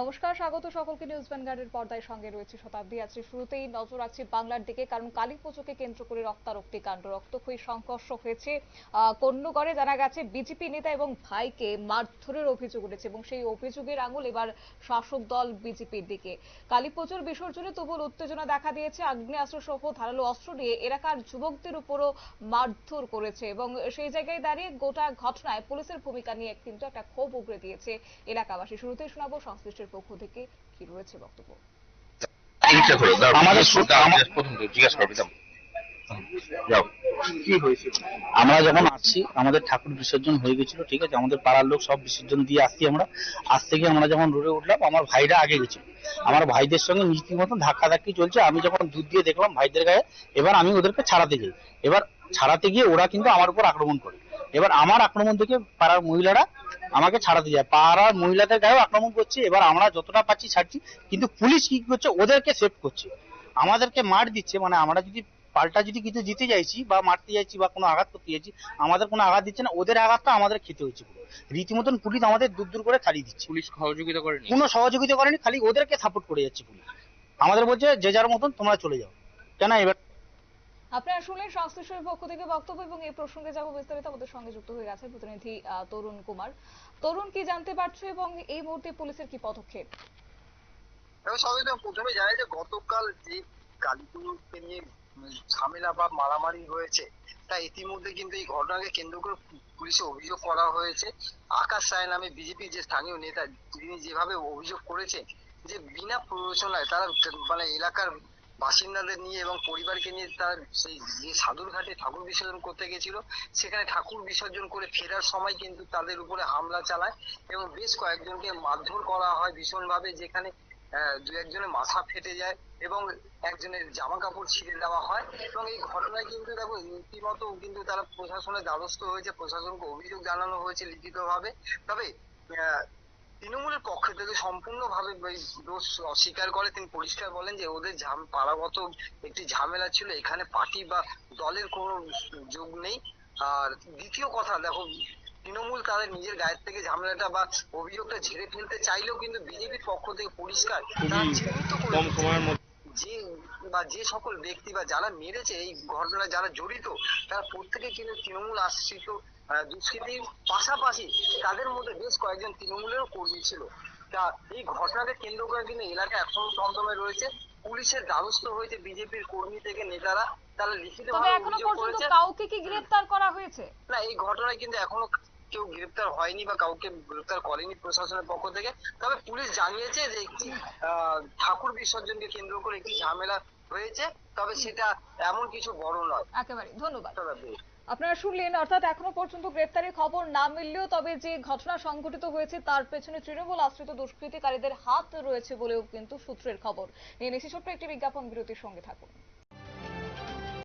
নমস্কার, স্বাগত সকলকে নিউজ ভ্যানগার্ডের পর্দায় সঙ্গে রয়েছে শতাব্দী। আজকে শুরুতেই নজর রাখছি বাংলার দিকে, কারণ কালী পুজোকে কেন্দ্র করে রক্তারক্তি কাণ্ড, রক্তক্ষয়ী সংঘর্ষ হয়েছে কন্যগড়ে জানা গেছে বিজেপি নেতা এবং ভাইকে মারধরের অভিযোগ উঠেছে এবং সেই অভিযোগের আঙুল এবার শাসক দল বিজেপির দিকে। কালী পুজোর বিসর্জনে তুমুল উত্তেজনা দেখা দিয়েছে, আগ্নেয়াস্ত্র সহ ধারালো অস্ত্র নিয়ে এলাকার যুবকদের উপরও মারধর করেছে এবং সেই জায়গায় দাঁড়িয়ে গোটা ঘটনায় পুলিশের ভূমিকা নিয়ে কিন্তু একটা ক্ষোভ উগড়ে দিয়েছে এলাকাবাসী। শুরুতেই শোনাবো সংশ্লিষ্টের পক্ষ থেকে কি রয়েছে বক্তব্য? আমাদের প্রথম জিজ্ঞাসা করবে আমরা যখন আসছি আমাদের ঠাকুর বিসর্জন হয়ে গেছিল ঠিক আছে? আমাদের পাড়ার লোক সব বিসর্জন দিয়ে আসছি আমরা। আজ থেকে আমরা যখন রোডে উঠলাম আমার ভাইরা আগে গেছিল। আমার ভাইদের সঙ্গে মিষ্টির মতন ধাক্কা ধাক্কি চলছে। আমি যখন দুধ দিয়ে দেখলাম ভাইদের গায়ে এবার আমি ওদেরকে ছাড়াতে যাই। এবার ছাড়াতে গিয়ে ওরা কিন্তু আমার উপর আক্রমণ করে। এবার আমার আক্রমণ থেকে পাড়ার মহিলারা আমাকে ছাড়াতে যায়। পাড়ার মহিলাদের গায়েও আক্রমণ করছে এবার আমরা যতটা পাচ্ছি ছাড়ছি কিন্তু পুলিশ কি করছে? ওদেরকে সেভ করছে। আমাদেরকে মার দিচ্ছে মানে আমরা যদি পাল্টা যদি কিছু জিতে যাইছি বা মারতে যাচ্ছি বা কোনো আঘাত করতে যাচ্ছি আমাদের কোনো আঘাত দিচ্ছে না ওদের আঘাতটা আমাদের খেতে হচ্ছে পুরো। রীতিমতন পুলিশ আমাদের দূর দূর করে ছাড়িয়ে দিচ্ছে। পুলিশ সহযোগিতা করেনি? কোনো সহযোগিতা করেনি খালি ওদেরকে সাপোর্ট করে যাচ্ছে পুলিশ। আমাদের বলছে যে যার মতন তোমরা চলে যাও। কেন এবার আপনারা শুনলেন সংশ্লিষ্টের পক্ষ থেকে বক্তব্য এবং এই প্রসঙ্গে যাব বিস্তারিত আমাদের সঙ্গে যুক্ত হয়ে গেছে প্রতিনিধি তরুণ কুমার। তরুণ, কি জানতে পারছ এবং এই মুহূর্তে পুলিশের কি পদক্ষেপ? প্রথমে জানাই যে গতকাল যে কালীপুরকে নিয়ে ঝামেলা বা মারামারি হয়েছে, তা ইতিমধ্যে কিন্তু এই ঘটনাকে কেন্দ্র করে পুলিশে অভিযোগ করা হয়েছে। আকাশ রায় নামে বিজেপি যে স্থানীয় নেতা, তিনি যেভাবে অভিযোগ করেছেন যে বিনা প্ররোচনায় তারা মানে এলাকার বাসিন্দাদের নিয়ে এবং পরিবারকে নিয়ে তার সেই যে সাধুর ঘাটে ঠাকুর বিসর্জন করতে গেছিল, সেখানে ঠাকুর বিসর্জন করে ফেরার সময় কিন্তু তাদের উপরে হামলা চালায় এবং বেশ কয়েকজনকে মারধর করা হয় ভীষণভাবে, যেখানে দু একজনের মাথা ফেটে যায় এবং একজনের জামা কাপড় ছিঁড়ে দেওয়া হয় এবং এই ঘটনায় কিন্তু দেখো রীতিমতো কিন্তু তারা প্রশাসনের দ্বারস্থ হয়েছে, প্রশাসনকে অভিযোগ জানানো হয়েছে লিখিতভাবে। তবে তৃণমূলের পক্ষ থেকে সম্পূর্ণভাবে দোষ অস্বীকার করে। তিনি পরিষ্কার বলেন যে ওদের ঝাম পাড়াগত একটি ঝামেলা ছিল এখানে পার্টি বা দলের কোন যোগ নেই। আর দ্বিতীয় কথা দেখো তৃণমূল তাদের নিজের গায়ের থেকে ঝামেলাটা বা অভিযোগটা ঝেড়ে ফেলতে চাইলেও কিন্তু বিজেপির পক্ষ থেকে পরিষ্কার তারা চিহ্নিত করে কম সময়ের মধ্যে যে বা যে সকল ব্যক্তি বা যারা মেরেছে এই ঘটনায় যারা জড়িত তারা প্রত্যেকে কিন্তু তৃণমূল আশ্রিত দুষ্কৃতীর পাশাপাশি তাদের মধ্যে বেশ কয়েকজন তৃণমূলেরও কর্মী ছিল। তা এই ঘটনাকে কেন্দ্র করে কিন্তু এলাকা এখনও থমথমে রয়েছে। পুলিশের দ্বারস্থ হয়েছে বিজেপির কর্মী থেকে নেতারা। তারা করেছে কাউকে কি গ্রেফতার করা হয়েছে? না এই ঘটনায় কিন্তু এখনও কেউ গ্রেপ্তার হয়নি বা কাউকে গ্রেপ্তার করেনি প্রশাসনের পক্ষ থেকে। তবে পুলিশ জানিয়েছে যে একটি আহ, ঠাকুর বিসর্জনকে কেন্দ্র করে একটি ঝামেলা হয়েছে তবে সেটা এমন কিছু বড় নয়। একেবারে ধন্যবাদ। আপনারা শুনলেন অর্থাৎ এখনও পর্যন্ত গ্রেপ্তারের খবর না মিললেও তবে যে ঘটনা সংঘটিত হয়েছে তার পেছনে তৃণমূল আশ্রিত দুষ্কৃতিকারীদের হাত রয়েছে বলেও কিন্তু সূত্রের খবর। নিয়ে নিচ্ছি ছোট্ট একটি বিজ্ঞাপন বিরতির সঙ্গে থাকুন।